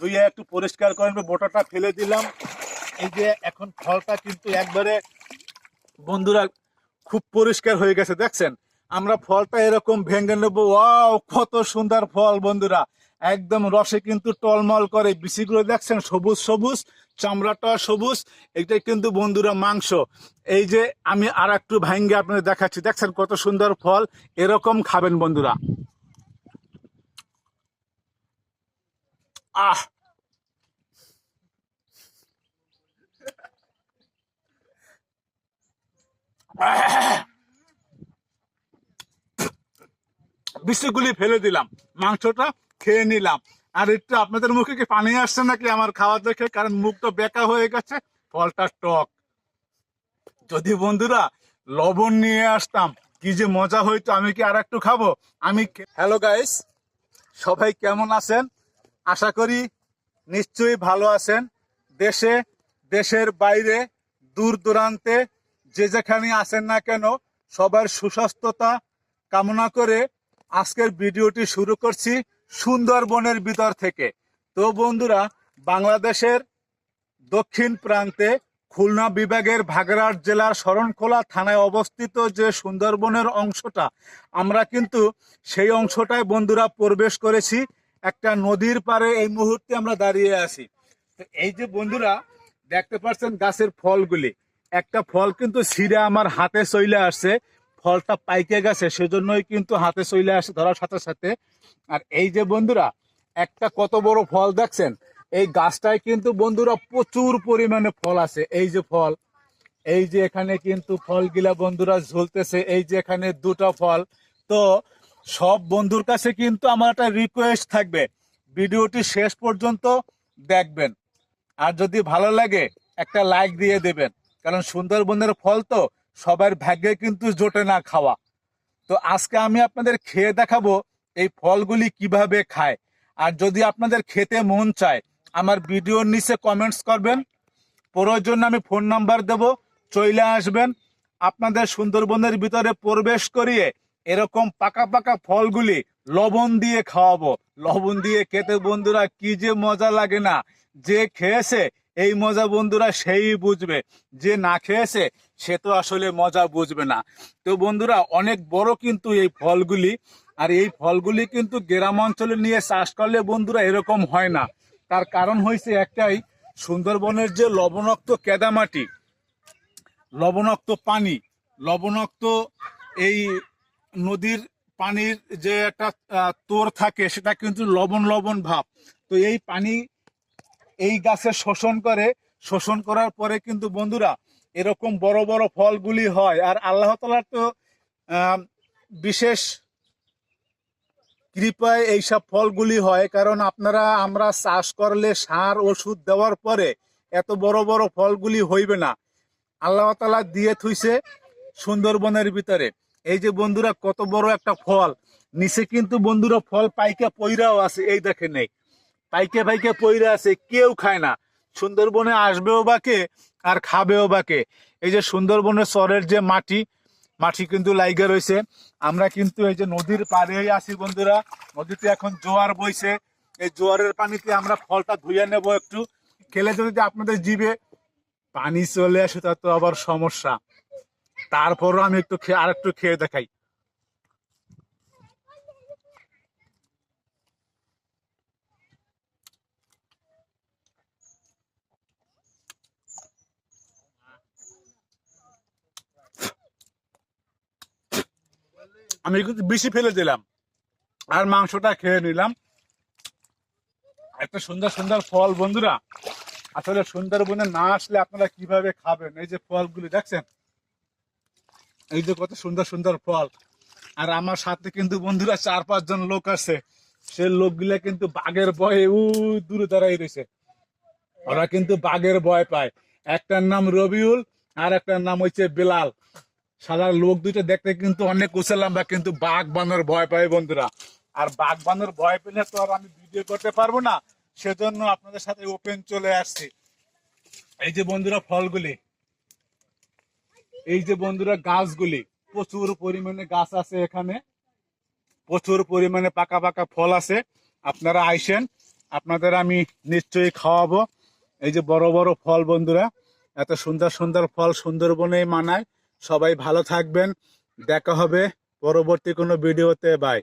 ধুয়ে একটু পরিষ্কার করে বোটাটা ফেলে দিলাম। এই যে এখন ফলটা কিন্তু একবারে বন্ধুরা খুব পরিষ্কার হয়ে গেছে, দেখছেন? আমরা ফলটা এরকম ভেঙে নেব, ওয়াও, কত সুন্দর ফল বন্ধুরা। একদম রসে কিন্তু টলমল করে, বিচিগুলো দেখছেন? সবুজ সবুজ চামড়াটা সবুজ এটা কিন্তু বন্ধুরা মাংস। এই যে আমি আর একটু ভাঙ্গে আপনাদের দেখাচ্ছি, দেখছেন কত সুন্দর ফল? এরকম খাবেন বন্ধুরা। আহ বিস্কুটগুলি ফেলে দিলাম, মাংসটা খেয়ে নিলাম। আর একটু আপনাদের মুখে কি পানি আসছে নাকি আমার খাওয়া দেখে? কারণ মুখটা বেকা হয়ে গেছে, ফলটা টক। যদি বন্ধুরা লবণ নিয়ে আসতাম, কি যে মজা হইতো, আমি কি আর একটু খাব? আমি হ্যালো গাইস সবাই কেমন আছেন? আশা করি নিশ্চয়ই ভালো আছেন। দেশে, দেশের বাইরে, দূর দূরান্তে যে যেখানে আছেন না কেন সবার সুস্বাস্থ্যতা কামনা করে আজকের ভিডিওটি শুরু করছি সুন্দরবনের ভিতর থেকে। তো বন্ধুরা, বাংলাদেশের দক্ষিণ প্রান্তে খুলনা বিভাগের ভাগরাট জেলার শরণখোলা থানায় অবস্থিত যে সুন্দরবনের অংশটা, আমরা কিন্তু সেই অংশটায় বন্ধুরা প্রবেশ করেছি। একটা নদীর পাড়ে এই মুহূর্তে আমরা দাঁড়িয়ে আছি। এই যে বন্ধুরা, দেখতে পাচ্ছেন গাছের ফলগুলি। একটা ফল কিন্তু ছিঁড়ে আমার হাতে চলে আসছে। ফলটা পাইকে গেছে, সেজন্যই কিন্তু হাতে চইলে আসে ধরার সাথে সাথে। আর এই যে বন্ধুরা, একটা কত বড় ফল দেখছেন? এই গাছটায় কিন্তু বন্ধুরা প্রচুর পরিমাণে ফল আছে। এই যে ফল, এই যে এখানে কিন্তু ফলগুলা বন্ধুরা ঝুলতেছে। এই যে এখানে দুটো ফল। তো সব বন্ধুর কাছে কিন্তু আমার একটা রিকোয়েস্ট থাকবে। ভিডিওটি শেষ পর্যন্ত দেখবেন। আর যদি ভালো লাগে, একটা লাইক দিয়ে দেবেন। কারণ সুন্দরবনের ফল তো সবার ভাগ্যে কিন্তু জোটে না খাওয়া। তো আজকে আমি আপনাদের খেয়ে দেখাবো এই ফলগুলি কীভাবে খায়। আর যদি আপনাদের খেতে মন চায়, আমার ভিডিওর নিচে কমেন্টস করবেন। প্রয়োজন আমি ফোন নাম্বার দেব চলে আসবেন। আপনাদের সুন্দরবনের ভিতরে প্রবেশ করিয়ে এরকম পাকা পাকা ফলগুলি লবণ দিয়ে খাওয়াবো। লবণ দিয়ে খেতে বন্ধুরা কি যে মজা লাগে না। যে খেয়েছে, এই মজা বন্ধুরা সেই বুঝবে। যে না খেয়েছে, সে তো আসলে মজা বুঝবে না। তো বন্ধুরা, অনেক বড় কিন্তু এই ফলগুলি। আর এই ফলগুলি কিন্তু গ্রাম অঞ্চলে নিয়ে চাষ করলে বন্ধুরা এরকম হয় না। তার কারণ হয়েছে একটাই, সুন্দরবনের যে লবণাক্ত কেদামাটি, লবণাক্ত পানি, লবণাক্ত এই নদীর পানির যে একটা তোর থাকে সেটা কিন্তু লবণ লবণ ভাব। তো এই পানি এই গাছে শোষণ করে, শোষণ করার পরে কিন্তু বন্ধুরা এরকম বড় বড় ফলগুলি হয়। আর আল্লাহ তালার তো বিশেষ কৃপায় এইসব ফলগুলি হয়। কারণ আপনারা, আমরা চাষ করলে সার, ওষুধ দেওয়ার পরে এত বড় বড় ফলগুলি হইবে না। আল্লাহ তালা দিয়ে থুইছে সুন্দরবনের ভিতরে। এই যে বন্ধুরা, কত বড় একটা ফল। নিচে কিন্তু বন্ধুরা ফল পাইকা পইরাও আছে, এই দেখে নেই পাইকে পাইকে পইরা আছে, কেউ খায় না। সুন্দরবনে আসবেও বাকে আর খাবেও বাকে। এই যে সুন্দরবনের চরের যে মাটি মাটি কিন্তু লাইগা রয়েছে আমরা কিন্তু এই যে নদীর পাড়েই আছি বন্ধুরা, নদীতে এখন জোয়ার বইছে। এই জোয়ারের পানিতে আমরা ফলটা ধুয়ে নেব একটু। খেলে যদি আপনাদের জিভে পানি চলে আসে তা তো আবার সমস্যা। তারপরও আমি একটু খেয়ে আর একটু খেয়ে দেখাই। আমি কিন্তু বেশি ফেলে দিলাম। আর মাংসটা খেয়ে নিলাম। একটা সুন্দর সুন্দর ফল বন্ধুরা। আসলে সুন্দরবনে না আসলে আপনারা কীভাবে খাবেন? এই যে ফলগুলি দেখছেন? এই যে কত সুন্দর সুন্দর ফল। আর আমার সাথে কিন্তু বন্ধুরা চার পাঁচজন লোক আছে। সে লোকগুলা কিন্তু বাঘের ভয়ে, উ, দূরে দাঁড়াই রয়েছে। ওরা কিন্তু বাঘের ভয় পায়। একটার নাম রবিউল, আর একটার নাম হচ্ছে বেলাল। সাদা লোক দুইটা দেখতে কিন্তু অনেক উঁচে লম্বা কিন্তু বাঘ বানর ভয় পায় বন্ধুরা। আর বাঘ বানর ভয় পেলে তো আর আমি ভিডিও করতে পারব না। সেজন্য আপনাদের সাথে ওপেন চলে আসছি। এই যে বন্ধুরা ফলগুলি এই যে বন্ধুরা গাছগুলি, প্রচুর পরিমাণে গাছ আছে এখানে। প্রচুর পরিমাণে পাকা পাকা ফল আছে। আপনারা আইসেন, আপনাদের আমি নিশ্চয়ই খাওয়াবো। এই যে বড় বড় ফল বন্ধুরা, এত সুন্দর সুন্দর ফল সুন্দরবনেই মানায়। সবাই ভালো থাকবেন। দেখা হবে পরবর্তী কোনো ভিডিওতে, বাই।